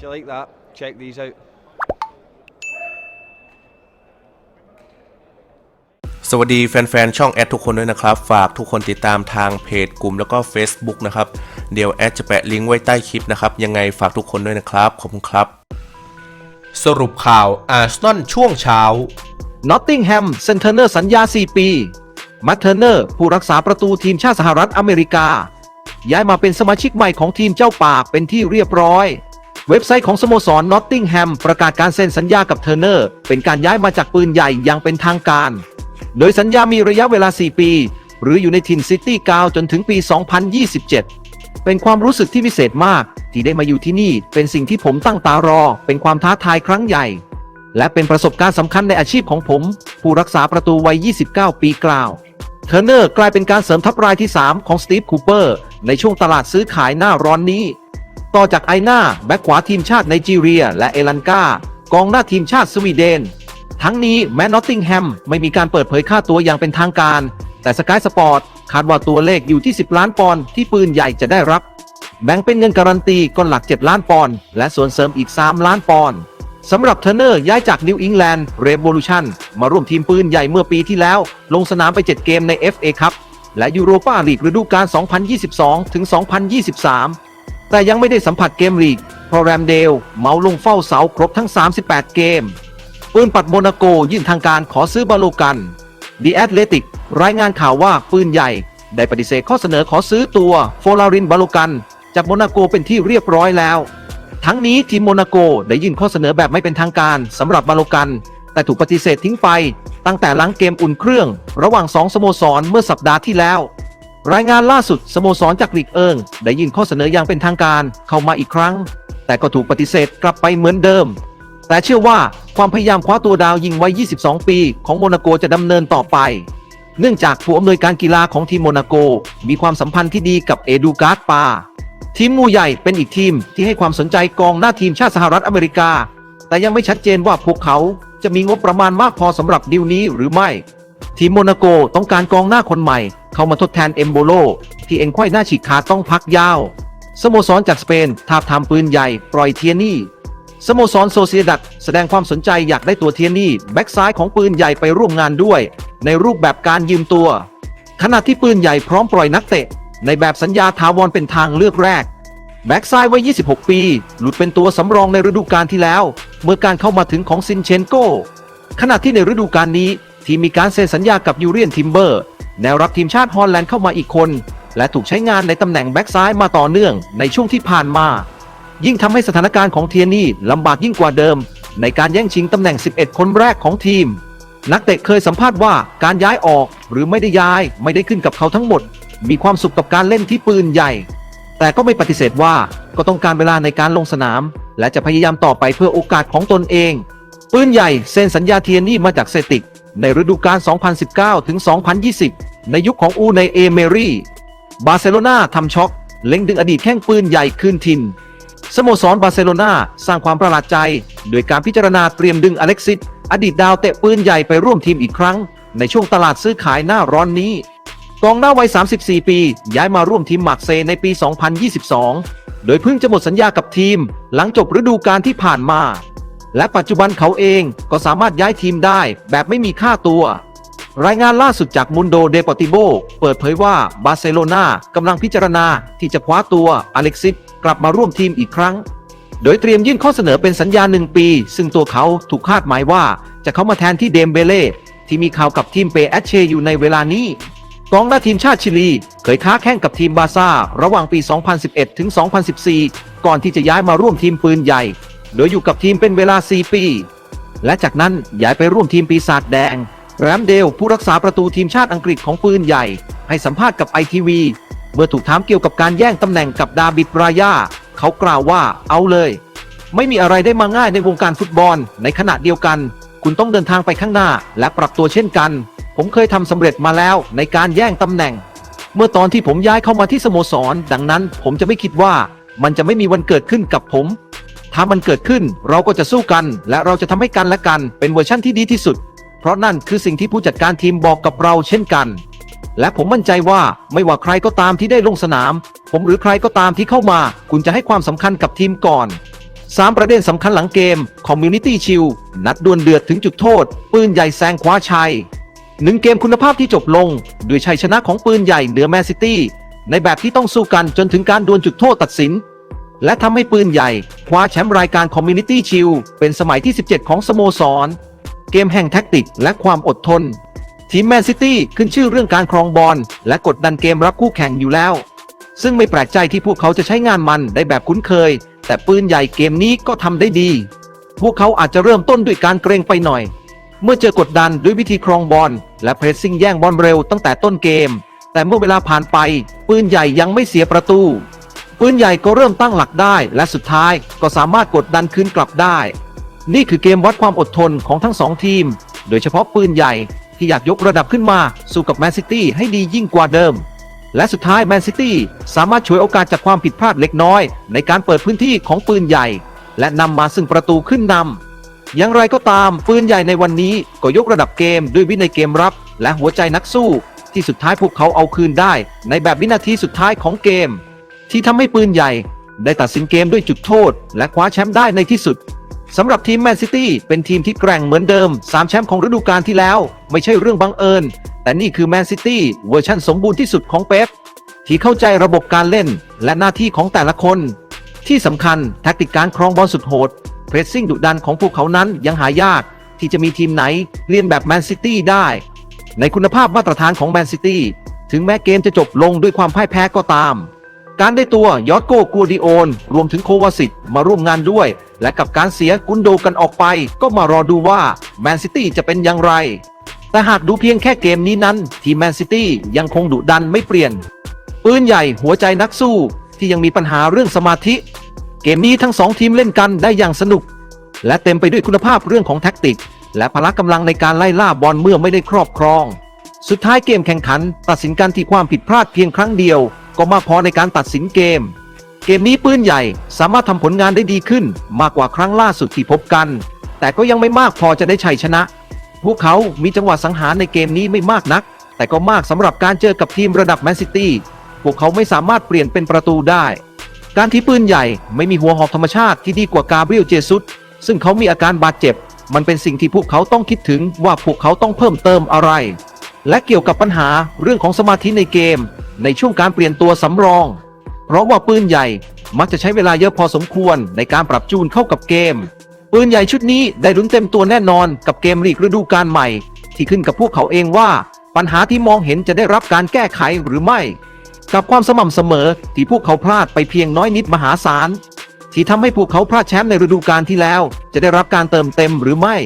If you like that, check these out. สวัสดีแฟนๆ ช่องแอดทุกคนด้วยนะครับ ฝากทุกคนติดตามทางเพจกลุ่มแล้วก็ Facebook นะครับ เดี๋ยวแอดจะแปะลิงก์ไว้ใต้คลิปนะครับ ยังไงฝากทุกคนด้วยนะครับ ขอบคุณครับ สรุปข่าวอาร์เซนอลช่วงเช้า นอตติงแฮมเซนเทอร์เนอร์สัญญา 4 ปีมัตเทอร์เนอร์ผู้รักษาประตูทีมชาติสหรัฐอเมริกา ย้ายมาเป็นสมาชิกใหม่ของทีมเจ้าป่าเป็นที่เรียบร้อย เว็บไซต์ของสโมสรนอตติงแฮมประกาศการเซ็นสัญญากับเทอร์เนอร์ เป็นการย้ายมาจากปืนใหญ่อย่างเป็นทางการ โดยสัญญามีระยะเวลา 4 ปี หรืออยู่ในทินซิตี้กาวจนถึงปี 2027 เป็นความรู้สึกที่พิเศษมาก ที่ได้มาอยู่ที่นี่ เป็นสิ่งที่ผมตั้งตารอ เป็นความท้าทายครั้งใหญ่ และเป็นประสบการณ์สำคัญในอาชีพของผม ผู้รักษาประตูวัย 29 ปีกล่าวเทอร์เนอร์กลายเป็นการเสริมทัพรายที่ 3 ของสตีฟคูเปอร์ในช่วงตลาดซื้อขายหน้าร้อนนี้ ต่อจากไอนาแบ็กขวาทีมชาติไนจีเรีย และเอลันกากองหน้าทีมชาติสวีเดน ทั้งนี้แม้นอตติงแฮมไม่มีการเปิดเผยค่าตัวอย่างเป็นทางการ แต่สกายสปอร์ตคาดว่าตัวเลขอยู่ที่ 10 ล้านปอนด์ที่ปืนใหญ่จะได้รับ แบ่งเป็นเงินการันตีก้อนหลัก 7 ล้านปอนด์และส่วนเสริมอีก 3 ล้านปอนด์สำหรับเทเนอร์ย้ายจากนิวอิงแลนด์เรโวลูชันมาร่วมทีมปืนใหญ่เมื่อปีที่แล้ว ลงสนามไป 7 เกมใน FA ครับและยูโรปาลีกฤดูกาล 2022 ถึง 2023 แต่ยังไม่ได้สัมผัสเกมลีกเพราะแรมเดลเมาลงเฝ้าเสาครบทั้ง 38 เกม ปืนปัดโมนาโกยื่นทางการขอซื้อบาโลกันดีแอตเลติกรายงานข่าวว่าปืนใหญ่ ได้ปฏิเสธข้อเสนอขอซื้อตัวโฟลารินบาโลกันจากโมนาโกเป็นที่เรียบร้อยแล้ว ทั้งนี้ทีมโมนาโกได้ยื่นข้อเสนอแบบไม่เป็นทางการสำหรับบาโลกัน แต่ถูกปฏิเสธทิ้งไป ตั้งแต่หลังเกมอุ่นเครื่อง ระหว่างสองสโมสรเมื่อสัปดาห์ที่แล้ว รายงานล่าสุดสโมสรจากลีกเอิงได้ยื่นข้อเสนออย่างเป็นทางการเข้ามาอีกครั้ง แต่ก็ถูกปฏิเสธกลับไปเหมือนเดิม แต่เชื่อว่าความพยายามคว้าตัวดาวยิงวัย22 ปี ของโมนาโกจะดำเนินต่อไป เนื่องจากผู้อำนวยการกีฬาของทีมโมนาโก มีความสัมพันธ์ที่ดีกับเอดูการ์ดปาทีมงูใหญ่เป็นอีกทีมที่ให้ความสนใจกองหน้าทีมชาติสหรัฐอเมริกา แต่ยังไม่ชัดเจนว่าพวกเขาจะมีงบประมาณมากพอสำหรับดีลนี้หรือไม่ ทีมโมนาโกต้องการกองหน้าคนใหม่ เข้ามาทดแทนเอมโบโล ที่เอ็นไขว้หน้าฉีกขาดต้องพักยาว สโมสรจากสเปนทาบทามปืนใหญ่ปล่อยเทียนี่ สโมสรโซเซียดัดแสดงความสนใจอยากได้ตัวเทียนี่แบ็กซ้ายของปืนใหญ่ไปร่วมงานด้วย ในรูปแบบการยืมตัว ขณะที่ปืนใหญ่พร้อมปล่อยนักเตะ ในแบบสัญญาถาวรเป็นทางเลือกแรกแบ็กซ้ายวัย 26 ปี หลุดเป็นตัวสำรองในฤดูกาลที่แล้ว เมื่อการเข้ามาถึงของซินเชนโกขณะที่ในฤดูกาลนี้ ทีมมีการเซ็นสัญญากับยูเรียนทิมเบอร์ แนวรับทีมชาติฮอลแลนด์เข้ามาอีกคน และถูกใช้งานในตำแหน่งแบ็กซ้ายมาต่อเนื่องในช่วงที่ผ่านมา ยิ่งทำให้สถานการณ์ของเทียนี่ลำบากยิ่งกว่าเดิม ในการแย่งชิงตำแหน่ง 11 คนแรกของทีม นักเตะเคยสัมภาษณ์ว่าการย้ายออกหรือไม่ได้ย้ายไม่ได้ขึ้นกับเขาทั้งหมด มีความสุขกับการเล่นที่ปืนใหญ่ แต่ก็ไม่ปฏิเสธว่าก็ต้องการเวลาในการลงสนาม และจะพยายามต่อไปเพื่อโอกาสของตนเองปืนใหญ่เซ็นสัญญาเทียนี่มาจากเซติก ในฤดูกาล2019ถึง2020 ในยุคของอูในเอเมรี่บาร์เซโลนาทำช็อกเล็งดึงอดีตแข้งปืนใหญ่คืนทิน สโมสรบาร์เซโลนาสร้างความประหลาดใจ โดยการพิจารณาเตรียมดึงอเล็กซิสอดีตดาวเตะปืนใหญ่ไปร่วมทีมอีกครั้ง ในช่วงตลาดซื้อขายหน้าร้อนนี้ กองหน้าวัย 34 ปี ย้ายมาร่วมทีมมาร์เซในปี 2022 โดยเพิ่งจะหมดสัญญากับทีม หลังจบฤดูกาลที่ผ่านมา และปัจจุบันเขาเองก็สามารถย้ายทีมได้แบบไม่มีค่าตัว รายงานล่าสุดจากมุนโดเดปอติโบเปิดเผยว่าบาร์เซโลนากำลังพิจารณาที่จะคว้าตัวอเล็กซิสกลับมาร่วมทีมอีกครั้ง โดยเตรียมยื่นข้อเสนอเป็นสัญญาหนึ่งปี ซึ่งตัวเขาถูกคาดหมายว่าจะเข้ามาแทนที่เดมเบเล่ที่มีข่าวกับทีมเปแอชเชอยู่ในเวลานี้กองหน้าทีมชาติชิลี เคยค้าแข่งกับทีมบาซ่า ระหว่างปี 2011 ถึง 2014 ก่อนที่จะย้ายมาร่วมทีมปืนใหญ่ โดยอยู่กับทีมเป็นเวลา 4 ปี และจากนั้นย้ายไปร่วมทีมปีศาจแดง แรมเดลผู้รักษาประตูทีมชาติอังกฤษของปืนใหญ่ ให้สัมภาษณ์กับไอทีวีเมื่อถูกถามเกี่ยวกับการแย่งตำแหน่งกับดาบิดรายาเขากล่าวว่าเอาเลย ไม่มีอะไรได้มาง่ายในวงการฟุตบอล ในขณะเดียวกัน คุณต้องเดินทางไปข้างหน้า และปรับตัวเช่นกัน ผมเคยทำสำเร็จมาแล้วในการแย่งตำแหน่ง เมื่อตอนที่ผมย้ายเข้ามาที่สโมสร ดังนั้นผมจะไม่คิดว่ามันจะไม่มีวันเกิดขึ้นกับผม ถ้ามันเกิดขึ้นเราก็จะสู้กัน และเราจะทำให้กันและกันเป็นเวอร์ชั่นที่ดีที่สุด เพราะนั่นคือสิ่งที่ผู้จัดการทีมบอกกับเราเช่นกัน และผมมั่นใจว่าไม่ว่าใครก็ตามที่ได้ลงสนาม ผมหรือใครก็ตามที่เข้ามา คุณจะให้ความสำคัญกับทีมก่อน 3 ประเด็นสำคัญหลังเกม Community Shield นัดดวลเดือดถึงจุดโทษ ปืนใหญ่แซงคว้าชัยหนึ่งเกมคุณภาพที่จบลง ด้วยชัยชนะของปืนใหญ่เหนือแมนซิตี้ในแบบที่ต้องสู้กันจนถึงการดวลจุดโทษตัดสิน และทำให้ปืนใหญ่ คว้าแชมป์รายการ Community Shield เป็นสมัยที่ 17 ของสโมสร เกมแห่งแท็กติกและความอดทน ทีมแมนซิตี้ขึ้นชื่อเรื่องการครองบอลและกดดันเกมรับคู่แข่งอยู่แล้ว ซึ่งไม่แปลกใจที่พวกเขาจะใช้งานมันได้แบบคุ้นเคย แต่ปืนใหญ่เกมนี้ก็ทำได้ดี พวกเขาอาจจะเริ่มต้นด้วยการเกรงไปหน่อย เมื่อเจอกดดันด้วยวิธีครองบอลและเพรสซิ่งแย่งบอลเร็วตั้งแต่ต้นเกม แต่เมื่อเวลาผ่านไป ปืนใหญ่ยังไม่เสียประตูปืนใหญ่ก็เริ่มตั้งหลักได้ และสุดท้ายก็สามารถกดดันคืนกลับได้ นี่คือเกมวัดความอดทนของทั้งสองทีม โดยเฉพาะปืนใหญ่ที่อยากยกระดับขึ้นมา สู้กับแมนซิตี้ให้ดียิ่งกว่าเดิม และสุดท้ายแมนซิตี้สามารถฉวยโอกาสจากความผิดพลาดเล็กน้อย ในการเปิดพื้นที่ของปืนใหญ่ และนำมาซึ่งประตูขึ้นนำอย่างไรก็ตามปืนใหญ่ในวันนี้ก็ยกระดับเกมด้วยวินัยเกมรับ และหัวใจนักสู้ ที่สุดท้ายพวกเขาเอาคืนได้ ในแบบวินาทีสุดท้ายของเกม ที่ทำให้ปืนใหญ่ ได้ตัดสินเกมด้วยจุดโทษ และคว้าแชมป์ได้ในที่สุด สำหรับทีมแมนซิตี้เป็นทีมที่แกร่งเหมือนเดิม 3 แชมป์ของฤดูกาลที่แล้ว ไม่ใช่เรื่องบังเอิญ แต่นี่คือแมนซิตี้เวอร์ชันสมบูรณ์ที่สุดของเป๊ปที่เข้าใจระบบการเล่นและหน้าที่ของแต่ละคน ที่สำคัญแทคติกการครองบอลสุดโหดเพรสซิ่งดุดันของพวกเขานั้นยังหายากที่จะมีทีมไหนเรียนแบบแมนซิตี้ได้ ในคุณภาพมาตรฐานของแมนซิตี้ถึงแม้เกมจะจบลงด้วยความพ่ายแพ้ก็ตาม การได้ตัวยอดโกกัวดิโอน รวมถึงโควาสิตมาร่วมงานด้วย และกับการเสียกุนโดกันออกไป ก็มารอดูว่าแมนซิตี้จะเป็นอย่างไร แต่หากดูเพียงแค่เกมนี้นั้น ทีมแมนซิตี้ยังคงดุดันไม่เปลี่ยน ปืนใหญ่หัวใจนักสู้ที่ยังมีปัญหาเรื่องสมาธิ เกมนี้ทั้งสองทีมเล่นกันได้อย่างสนุก และเต็มไปด้วยคุณภาพเรื่องของแท็กติก และพละกำลังในการไล่ล่าบอลเมื่อไม่ได้ครอบครอง สุดท้ายเกมแข่งขัน ตัดสินกันที่ความผิดพลาดเพียงครั้งเดียว ก็มากพอในการตัดสินเกม เกมนี้ปืนใหญ่สามารถทำผลงานได้ดีขึ้น มากกว่าครั้งล่าสุดที่พบกัน แต่ก็ยังไม่มากพอจะได้ชัยชนะ พวกเขามีจังหวะสังหารในเกมนี้ไม่มากนัก แต่ก็มากสำหรับการเจอกับทีมระดับแมนซิตี้พวกเขาไม่สามารถเปลี่ยนเป็นประตูได้ การที่ปืนใหญ่ไม่มีหัวหอกธรรมชาติที่ดีกว่ากาเบรียลเจซุสซึ่งเขามีอาการบาดเจ็บ มันเป็นสิ่งที่พวกเขาต้องคิดถึงว่าพวกเขาต้องเพิ่มเติมอะไร และเกี่ยวกับปัญหาเรื่องของสมาธิในเกม ในช่วงการเปลี่ยนตัวสำรอง เพราะว่าปืนใหญ่มักจะใช้เวลาเยอะพอสมควรในการปรับจูนเข้ากับเกม ปืนใหญ่ชุดนี้ได้ลุ้นเต็มตัวแน่นอนกับเกมลีกฤดูกาลใหม่ ที่ขึ้นกับพวกเขาเองว่า ปัญหาที่มองเห็นจะได้รับการแก้ไขหรือไม่ กับความสม่ำเสมอที่พวกเขาพลาดไปเพียงน้อยนิดมหาศาลที่ทำให้พวกเขาพลาดแชมป์ในฤดูกาลที่แล้ว จะได้รับการเติมเต็มหรือไม่